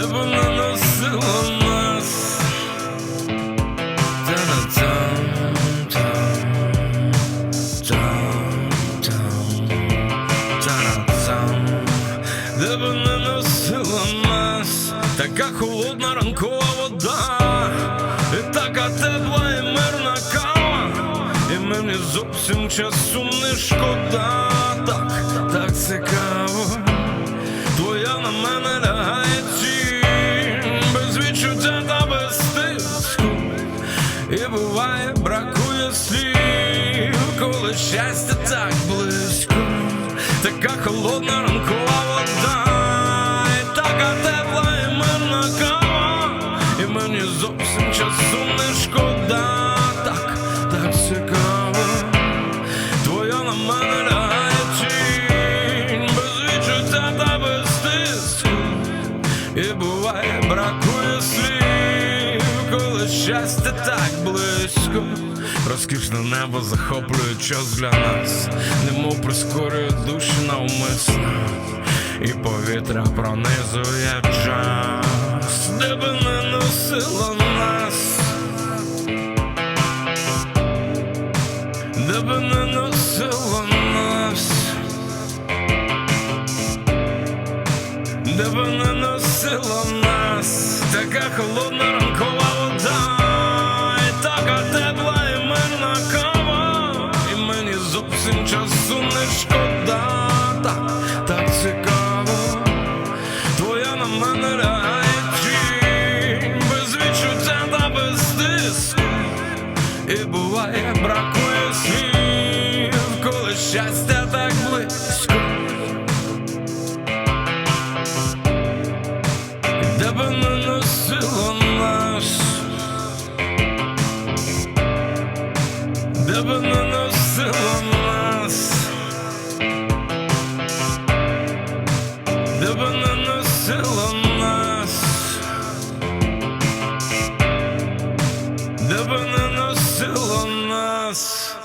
де вона носила нас. Де вона носила нас, така холодна ранкова вода, і така тепла і мирна кава, і мені зовсім часу не шкода, так, так це. Бракує слів, коли щастя так близько, така холодна ранкова вода, і така тепла і мирна кава, і мені зовсім часу не шкода, так, цікаво. Твоя на мене лягає без тиску. І буває, бракує слів, щастя так близько. Розкішне небо захоплює час для нас, немов прискорює душі навмисно, і повітря пронизує час, де би не носило нас, де би не носило нас. де би не носило нас, така холодна буває, бракує коли щастя так близько. де би не нас, де би не Dios.